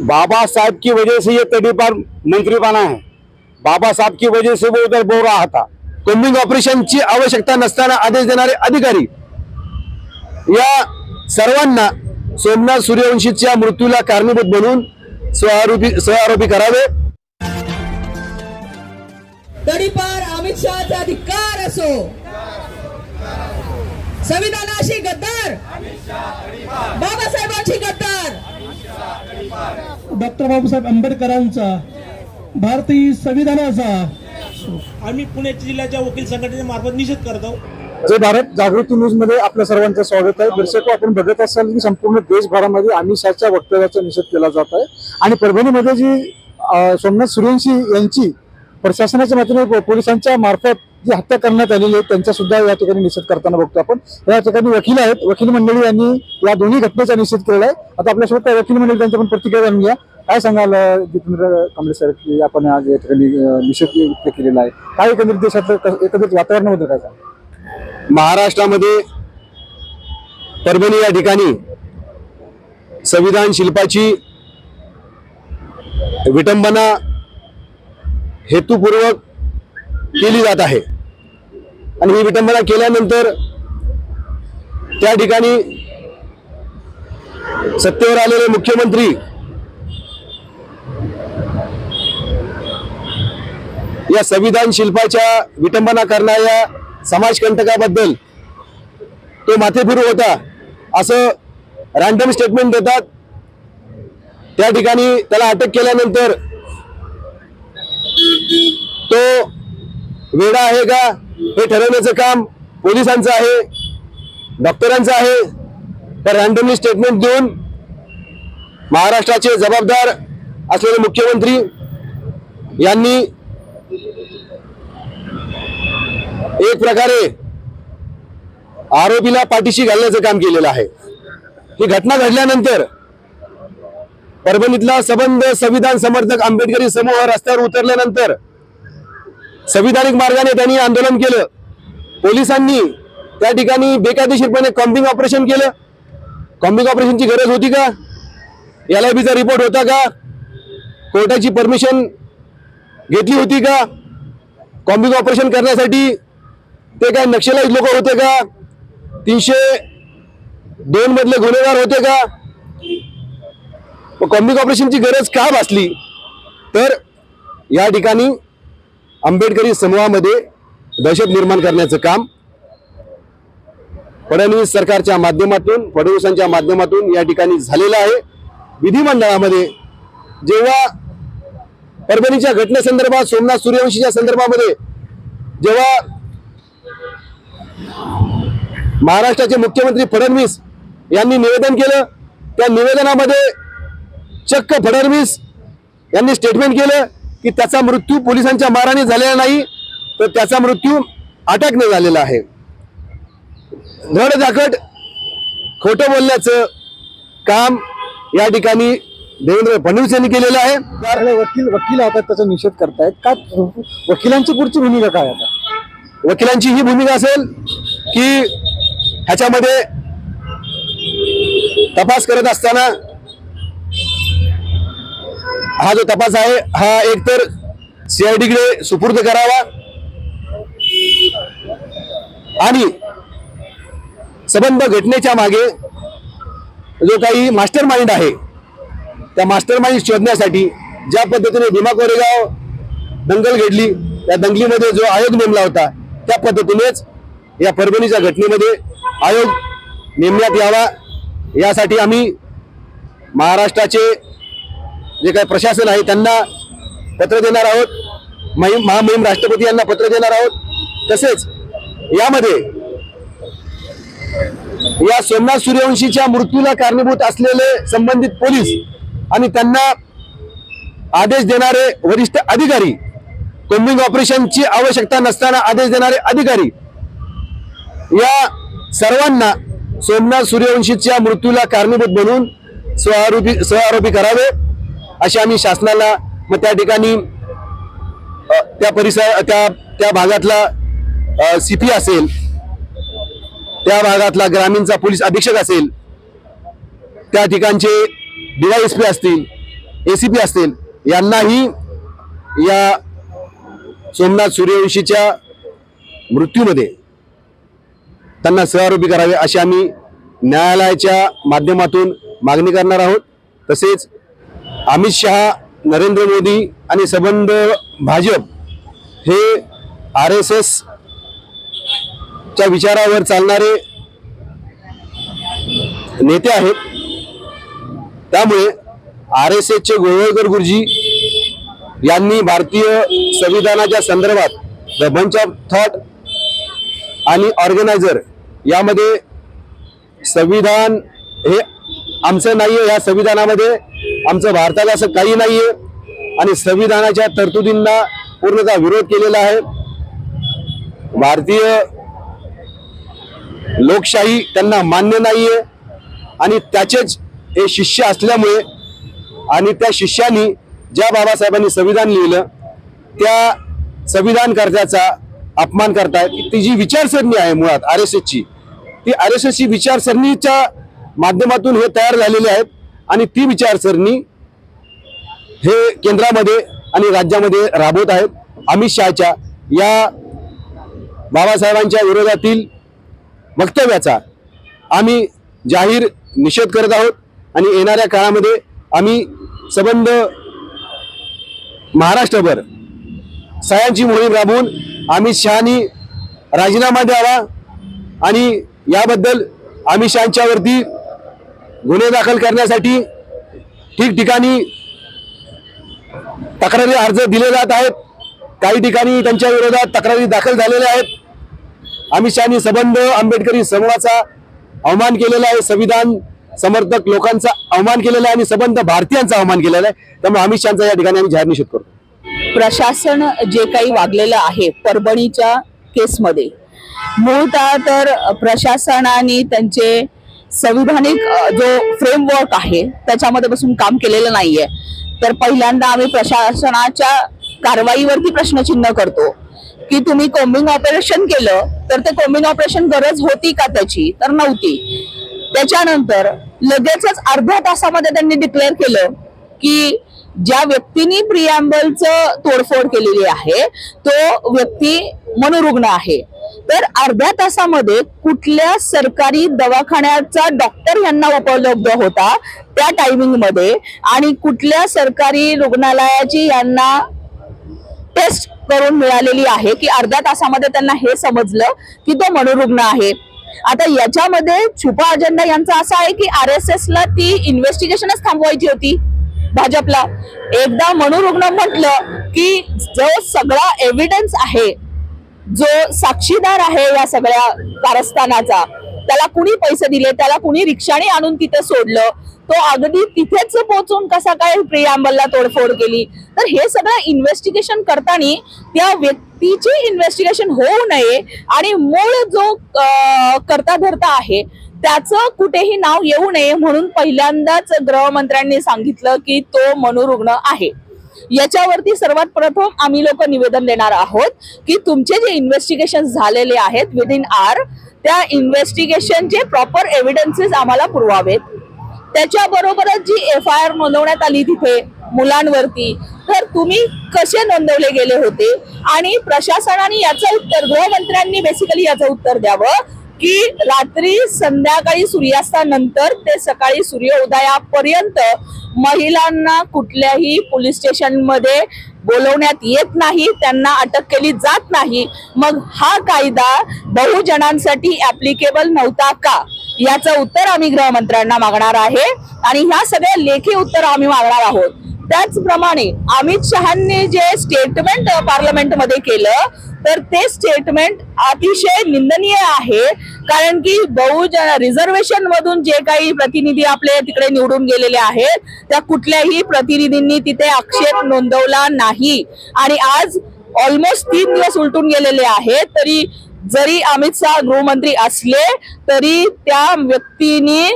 बाबा साहब की वजह से ये तड़ी पर मंत्री बना है। बाबा साहब की वजह से वो उधर बो रहा था। कोम्बिंग ऑपरेशनची आवश्यकता नसताना आदेश देणारे अधिकारी या सर्वांना सोमनाथ सूर्यवंशीच्या मृत्यूला कारणीभूत बनून स्वआरोपी स्वआरोपी करावे. तडीपार अमित शहाचा अधिकार असो. संविधानाशी गद्दार. बाबासाहेबांशी गद्दार. डॉक्टर बाबासाहेब आंबेडकरांचा भारतीय संविधानाचा आम्ही पुणे जिल्ह्याच्या वकील संघटनेमार्फत निषेध करत जय भारत जागृती न्यूजमध्ये आपल्या सर्वांचं स्वागत आहे. दर्शक आपण बघत असाल की संपूर्ण देशभरामध्ये अमित शहाच्या वक्तव्याचा निषेध केला जात आहे. आणि परभणीमध्ये जी सोमनाथ सूर्यवंशी यांची प्रशासनाच्या माध्यमातून पोलिसांच्या मार्फत जी हत्या करण्यात आलेली आहे त्यांचा सुद्धा या ठिकाणी निषेध करताना बघतो आपण. या ठिकाणी वकील आहेत. वकील मंडळी यांनी या दोन्ही घटनेचा निषेध केलेला आहे. आता आपल्यासोबत वकील मंडळी त्यांच्या पण प्रतिक्रिया जाणून घ्या. काय सांगाल जितेंद्र कांबळे सर की आपण आज या ठिकाणी निषेध व्यक्त केलेला आहे? काय एकंदरीत देशातलं एकंदरीत वातावरणाबद्दल काय सांगा महाराष्ट्रामध्ये परभणी या ठिकाणी संविधान शिल्पाची विटंबना हेतुपूर्वक केली जात आहे. आणि ही विटंबना केल्यानंतर त्या ठिकाणी सत्तेवर आलेले मुख्यमंत्री या संविधान शिल्पाच्या विटंबना करणाऱ्या समाजकंटकाबद्दल तो माथेफिरू होता असं रॅन्डम स्टेटमेंट देतात. त्या ठिकाणी त्याला अटक केल्यानंतर तो वेडा आहे का? हे ठरवण्याचं काम पोलिसांचं आहे डॉक्टरांचं आहे. तर रॅन्डमली स्टेटमेंट देऊन महाराष्ट्राचे जबाबदार असलेले मुख्यमंत्री यांनी एक प्रकारे आरोपीला पाठीशी घालण्याचं काम केलेलं आहे. ही घटना घडल्यानंतर परभणीतला सबंध संविधान समर्थक आंबेडकरी समूह रस्त्यावर उतरल्यानंतर संविधानिक मार्गाने त्यांनी आंदोलन केलं. पोलिसांनी त्या ठिकाणी बेकायदेशीरपणे कॉम्बिंग ऑपरेशन केलं. कॉम्बिंग ऑपरेशनची गरज होती का? एल आय बीचा रिपोर्ट होता का? कोर्टाची परमिशन घेतली होती का? कॉम्बिंग ऑपरेशन करण्यासाठी ते काय नक्षलाईज लोक होते का? तीनशे दोन मधले गुन्हेगार होते का? कॉम्बिंग ऑपरेशनची गरज का भासली? तर या ठिकाणी आंबेडकरी समूहामध्ये दहशत निर्माण करण्याचं काम फडणवीस सरकारच्या माध्यमातून फडणवीसांच्या माध्यमातून या ठिकाणी झालेलं आहे. विधिमंडळामध्ये जेव्हा परभणीच्या घटनेसंदर्भात सोमनाथ सूर्यवंशीच्या संदर्भामध्ये जेव्हा महाराष्ट्राचे मुख्यमंत्री फडणवीस यांनी निवेदन केलं त्या निवेदनामध्ये चक्क फडणवीस यांनी स्टेटमेंट केलं की त्याचा मृत्यू पोलिसांच्या माराने झालेला नाही तर त्याचा मृत्यू अटॅकने झालेला आहे. धडधाकट खोटं बोलण्याचं काम या ठिकाणी देवेंद्र फडणवीस यांनी केलेलं आहे. वकील वकील आता त्याचा निषेध करतायत. काय वकिलांची पुढची भूमिका काय आता? वकिलांची ही भूमिका असेल की ह्याच्यामध्ये तपास करत असताना हा जो तपास आहे हा एकतर सीआयडीकडे सुपूर्द करावा. आणि संबंध घटनेच्या मागे जो काही मास्टर माइंड आहे त्या मास्टर माइंड शोधण्यासाठी ज्या पद्धतीने भीमा कोरेगाव दंगल घडली त्या दंगलीमध्ये जो आयोग नेमला होता त्या पद्धतीनेच या परभणीच्या घटनेमध्ये आयोग नेमण्यात यावा. यासाठी आम्ही महाराष्ट्राचे जे काही प्रशासन आहे त्यांना पत्र देणार आहोत. महिम महामहिम राष्ट्रपती यांना पत्र देणार आहोत. तसेच यामध्ये या सोमनाथ सूर्यवंशीच्या मृत्यूला कारणीभूत असलेले संबंधित पोलीस आणि त्यांना आदेश देणारे वरिष्ठ अधिकारी कोम्बिंग ऑपरेशनची आवश्यकता नसताना आदेश देणारे अधिकारी या सर्वांना सोमनाथ सूर्यवंशीच्या मृत्यूला कारणीभूत बनून स्वआरोपी स्वआरोपी करावे. अशी आम्ही शासनाला मग त्या ठिकाणी त्या परिसर त्या त्या भागातला सीपी असेल त्या भागातला ग्रामीणचा पोलीस अधीक्षक असेल त्या ठिकाणचे डीवायएसपी असतील एसीपी असतील यांनाही या सोमनाथ सूर्यवंशीच्या मृत्यूमध्ये त्यांना सहआरोपी करावे अशी आम्ही न्यायालयाच्या माध्यमातून मागणी करणार आहोत. तसेच अमित शहा नरेंद्र मोदी आणि संबंध भाजप हे आर एस एस च्या विचारावर चालणारे नेते आहेत. त्यामुळे आर एस एसचे गोवळकर गुरुजी यांनी भारतीय संविधानाच्या संदर्भात द बंच ऑफ थॉट आणि ऑर्गनायझर यामध्ये संविधान हे आमचं नाही आहे या संविधानामध्ये आमचं भारताला असं काही नाही आहे आणि संविधानाच्या तरतुदींना पूर्णतः विरोध केलेला आहे. भारतीय लोकशाही त्यांना मान्य नाही आहे आणि त्याचेच हे शिष्य असल्यामुळे आणि त्या शिष्यानी ज्या बाबासाहेबांनी संविधान लिहिलं त्या संविधानकर्त्याचा अपमान करतायत. ती जी विचारसरणी आहे मुळात आर एस एसची ती आर एस एसची विचारसरणीच्या माध्यमातून हे तयार झालेले आहेत. आणि ती विचारसरणी हे केंद्रामध्ये आणि राज्यामध्ये राबवत आहेत. अमित शहाच्या या बाबासाहेबांच्या विरोधातील वक्तव्याचा आम्ही जाहीर निषेध करत आहोत. आणि येणाऱ्या काळामध्ये आम्ही संबंध महाराष्ट्रभर सह्यांची मोहीम राबवून अमित शहानी राजीनामा द्यावा आणि याबद्दल अमित शहांच्यावरती गुन्हे दाखल करण्यासाठी ठिकठिकाणी तक्रारी अर्ज दिले जात आहेत. काही ठिकाणी त्यांच्या विरोधात तक्रारी दाखल झालेल्या आहेत. अमित शहानी संबंध आंबेडकरी समूहाचा अवमान केलेला आहे. संविधान समर्थक लोकांचा अवमान केलेला आहे आणि संबंध भारतीयांचा अवमान केलेला आहे. त्यामुळे अमित शहाचा या ठिकाणी आम्ही जाहीर निषेध करतो. प्रशासन जे काही वागलेलं आहे परभणीच्या केसमध्ये मूळतः तर प्रशासनाने त्यांचे संविधानिक जो फ्रेमवर्क आहे त्याच्यामध्ये बसून काम केलेलं नाहीये. तर पहिल्यांदा आम्ही प्रशासनाच्या कारवाईवरती प्रश्नचिन्ह करतो. की तुम्ही कोम्बिंग ऑपरेशन केलं तर ते कोम्बिंग ऑपरेशन गरज होती का त्याची? तर नव्हती. त्याच्यानंतर लगेचच अर्ध्या तासामध्ये त्यांनी डिक्लेअर केलं की ज्या व्यक्तीनी प्रियांबलचं तोडफोड केलेली आहे तो व्यक्ती मनोरुग्ण आहे. तर अर्ध्या तासामध्ये कुठल्या सरकारी दवाखान्याचा डॉक्टर यांना उपलब्ध होता त्या टायमिंगमध्ये आणि कुठल्या सरकारी रुग्णालयाची यांना टेस्ट करून मिळालेली आहे? की अर्ध्या तासामध्ये त्यांना हे समजलं की तो मनोरुग्ण आहे? आता याच्यामध्ये छुपा अजेंडा यांचा असा आहे की आर एस एस ला ती इन्व्हेस्टिगेशनच थांबवायची होती भाजपला. एकदा मनोरुग्ण म्हटलं की जो सगळा एव्हिडन्स आहे जो साक्षीदार आहे या सगळ्या कारस्थानाचा त्याला कुणी पैसे दिले त्याला कुणी रिक्षाने आणून तिथे सोडलं तो अगदी तिथेच पोहोचून कसा काय प्रियांबलला तोडफोड केली? तर हे सगळं इन्व्हेस्टिगेशन करताना त्या व्यक्तीची इन्व्हेस्टिगेशन होऊ नये आणि मूळ जो करता धरता आहे त्याचं कुठेही नाव येऊ नये म्हणून पहिल्यांदाच गृहमंत्र्यांनी सांगितलं की तो मनोरुग्ण आहे. याच्यावरती सर्वात प्रथम आम्ही लोक निवेदन देणार आहोत की तुमचे जे इन्व्हेस्टिगेशन झालेले आहेत विद इन आर त्या इन्व्हेस्टिगेशनचे प्रॉपर एव्हिडन्सेस आम्हाला पुरवावेत. त्याच्याबरोबरच जी एफ आय आर नोंदवण्यात आली तिथे मुलांवरती तर तुम्ही कसे नोंदवले गेले होते? आणि प्रशासनाने याचं उत्तर गृहमंत्र्यांनी बेसिकली याचं उत्तर द्यावं. की रात्री संध्याकाळी सूर्यास्तानंतर ते सकाळी सूर्योदयापर्यंत महिलांना कुठल्याही पोलीस स्टेशनमध्ये बोलवण्यात येत नाही त्यांना अटक केली जात नाही. मग हा कायदा बहुजनांसाठी ऍप्लिकेबल नव्हता का? याचं उत्तर आम्ही गृहमंत्र्यांना मागणार आहे. आणि ह्या सगळ्या लेखी उत्तर आम्ही मागणार आहोत. त्याचप्रमाणे अमित शहांनी जे स्टेटमेंट पार्लमेंटमध्ये केलं तर ते स्टेटमेंट अतिशय निंदनीय आहे. कारण की बहुजन रिझर्वेशन मधून जे काही प्रतिनिधी आपले तिकडे निवडून गेलेले आहेत त्या कुठल्याही प्रतिनिधींनी तिथे आक्षेप नोंदवला नाही. आणि आज ऑलमोस्ट तीन दिवस उलटून गेलेले आहेत तरी जरी अमित शहा गृहमंत्री असले तरी त्या व्यक्तीने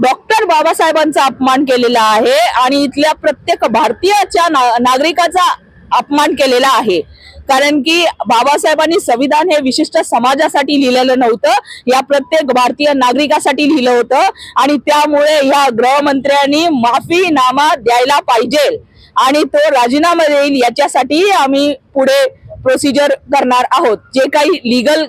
डॉक्टर बाबासाहेबांचा अपमान केलेला आहे आणि इथल्या प्रत्येक भारतीयाच्या ना- नागरिकाचा अपमान केलेला आहे. कारण की बाबासाहेबांनी संविधान हे विशिष्ट समाजासाठी लिहिलेलं नव्हतं. या प्रत्येक भारतीय नागरिकासाठी लिहिलं होतं. आणि त्यामुळे या गृहमंत्र्यांनी माफीनामा द्यायला पाहिजे. आणि तो राजीनामा देईल याच्यासाठी आम्ही पुढे प्रोसिजर करणार आहोत. जे काही लिगल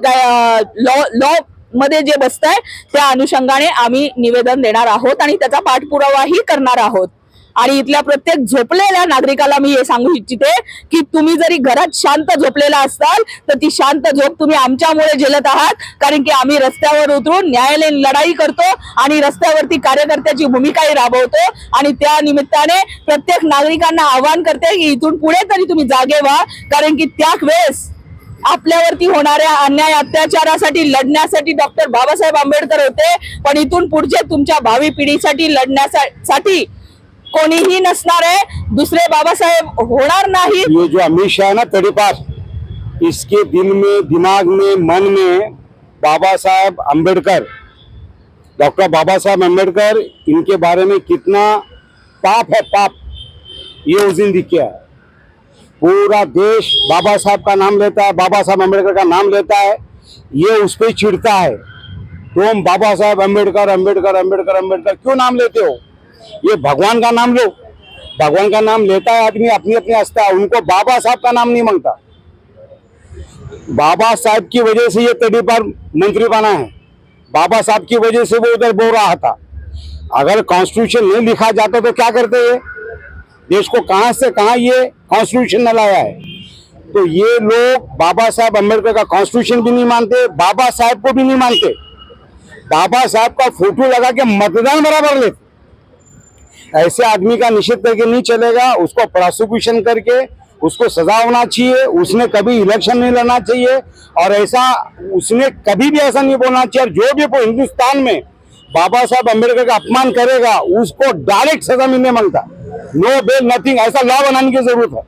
लॉ लॉ मध्ये जे बसत आहे त्या अनुषंगाने आम्ही निवेदन देणार आहोत आणि त्याचा पाठपुरावाही करणार आहोत. आणि इथल्या प्रत्येक झोपलेल्या नागरिकाला मी हे सांगू इच्छिते की तुम्ही जरी घरात शांत झोपलेला असाल तर ती शांत झोप तुम्ही आमच्यामुळे झेलत आहात कारण की आम्ही रस्त्यावर उतरून न्यायालयीन लढाई करतो आणि रस्त्यावरती कार्यकर्त्याची भूमिकाही राबवतो आणि त्या निमित्ताने प्रत्येक नागरिकांना आवाहन करते की इथून पुढे तरी तुम्ही जागे व्हा कारण की त्या वेळेस आपल्यावरती होणाऱ्या अन्याय अत्याचारासाठी लढण्यासाठी डॉक्टर बाबासाहेब आंबेडकर होते. पण इथून पुढचे तुमच्या भावी पिढीसाठी लढण्यासाठी कोणीही नसणार आहे. दुसरे बाबासाहेब होणार नाही. ये जो अमित शाह ना तड़ीपार इसके दिल में दिमाग में मन में बाबा साहब अम्बेडकर डॉक्टर बाबा साहब अम्बेडकर इनके बारे में कितना पाप है पाप ये उस दिन दिख गया पूरा देश बाबा साहब का नाम लेता है, बाबा साहब अंबेडकर का नाम लेता है, ये उस पर चिढ़ता है। तुम बाबा साहब अंबेडकर अंबेडकर अंबेडकर अंबेडकर क्यों नाम लेते हो? ये भगवान का नाम लो। भगवान का नाम लेता है आदमी अपनी अपनी आस्था है उनको बाबा साहब का नाम नहीं माँगता। बाबा साहब की वजह से ये तड़ी पर मंत्री बना है। बाबा साहब की वजह से वो उधर बोल रहा था। अगर कॉन्स्टिट्यूशन नहीं लिखा जाता तो क्या करते ये? देश को कहाँ से कहाँ ये कॉन्स्टिट्यूशन न लाया है? तो ये लोग बाबा साहब अंबेडकर का कॉन्स्टिट्यूशन भी नहीं मानते, बाबा साहब को भी नहीं मानते। बाबा साहब का फ़ोटो लगा के मतदान बराबर लेते। ऐसे आदमी का निषेध करके नहीं चलेगा, उसको प्रोसिक्यूशन करके उसको सजा होना चाहिए, उसने कभी इलेक्शन नहीं लड़ना चाहिए, और ऐसा उसने कभी भी ऐसा नहीं बोलना चाहिए, और जो भी हिंदुस्तान में बाबा साहब अंबेडकर का अपमान करेगा, उसको डायरेक्ट सजा मिलने माँगता। नो बेल नथिंग ऐसा लॉ बनाने की ज़रूरत है।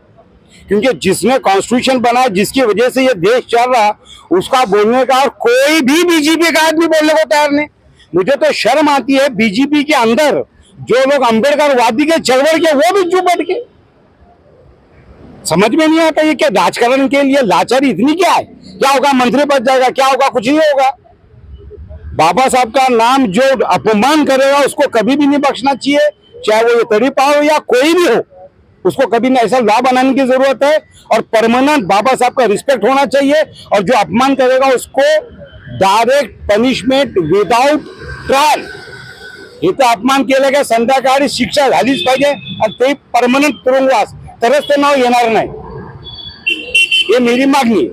क्योंकि जिसने कॉन्स्टिट्यूशन बनाया जिसकी वजह से ये देश चल रहा उसका बोलने का और कोई भी बीजेपी का आदमी बोलने को तैयार नहीं। मुझे तो शर्म आती है बीजेपी के अंदर, जो लोग अंबेडकर वादी के चलवर के, वो भी चुप बैठ के। समझ में नहीं आता ये क्या राजकारण के लिए लाचारी इतनी क्या है? क्या होगा, मंत्री पद जाएगा, क्या होगा, कुछ नहीं होगा। बाबा साहब का नाम जो अपमान करेगा, उसको कभी भी नहीं बख्शना चाहिए। चाहे वो ये तड़ीपा हो या कोई भी हो, उसको कभी ना ऐसा लॉ बनाने की ज़रूरत है। और परमानेंट बाबा साहब का रिस्पेक्ट होना चाहिए और जो अपमान करेगा उसको डायरेक्ट पनिशमेंट विदाउट ट्रायल। इथं अपमान केलं का संध्याकाळी शिक्षा झालीच पाहिजे आणि ते परमनंट तुरुंगवास। तरच ते नाव येणार नाही। हे मेरी मागणी.